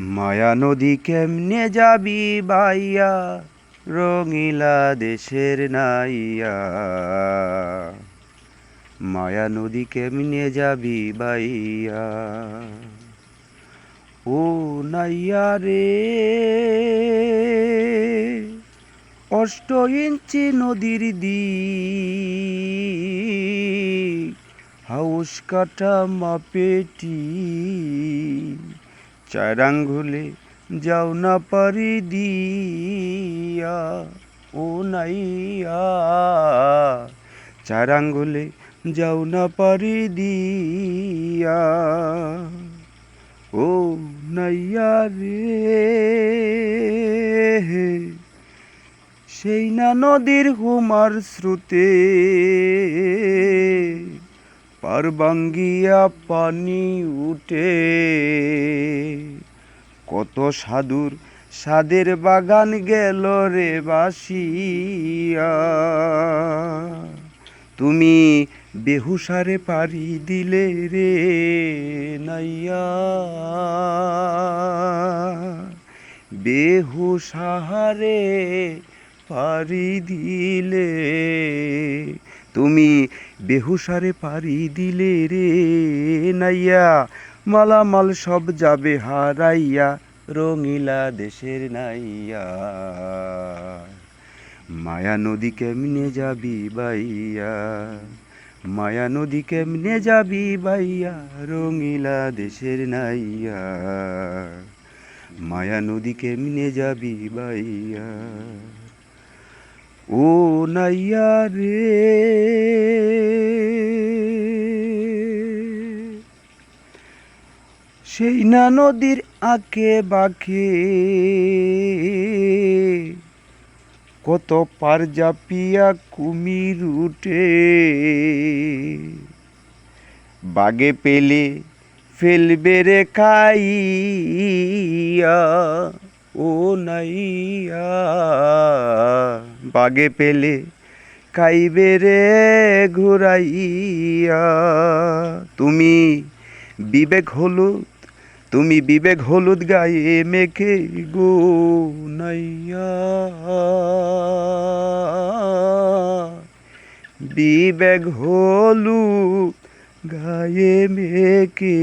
মায়া নদী কেমনে যাবি বাইয়া রঙিলা দেশের নাইয়া। মায়া নদী কেমনে যাবি বাইয়া ও নাইয়া রে। অষ্ট ইঞ্চি নদীর দি হাউস কাটা মাপেটি। চার আঙ্গুলে যাও না পারি দিয়া, ও নাইয়া। চার আঙ্গুলে যাও না পারি দিয়া, ও নাইয়া রে। সেই না নদীর হুমার স্রোতে পারবাঙ্গিয়া পানি উঠে। কত সাধুর সাদের বাগান গেল রে বাসিয়া। তুমি বেহুসারে পারি দিলে রে নাইয়া। বেহুসাহারে পারি দিলে তুমি বেহুসারে পারি দিলে রে নাইয়া। মালামাল সব যাবে হারাইয়া, রঙিলা দেশের নাইয়া। মায়া নদী কেমনে যাবি বাইয়া? মায়া নদী কেমনে যাবি বাইয়া, রঙিলা দেশের নাইয়া। মায়া নদী কেমনে যাবি বাইয়া? ও নাইয়া রে। সেই না নদীর আঁকে বাঁকে কত পার জাপিয়া কুমির উঠে। বাগে পেলে ফেলবে রে খাইয়া। ও নাইয়া, বাগে পেলে খাইবে রে ঘুরাইয়া। তুমি বিবেক হলুদ, তুমি বিবেক হলুদ গায়ে মেখে গো নাইয়া। বিবেক হলুদ গায়ে মেখে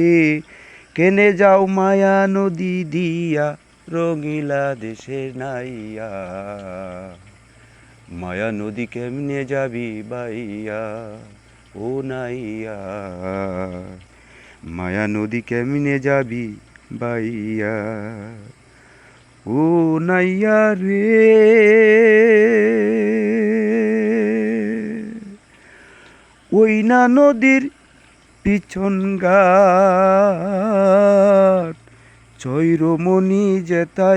কেনে যাও মায়া নদী দিয়া রঙিলা দেশের নাইয়া। মায়া নদী কেমনে যাবি বাইয়া? ও নাইয়া। মায়া নদী কেমনে যাবি বাইয়া? ও নাইয়া রে। ওই না নদীর পিছন গাট চৈরমণি যেতাই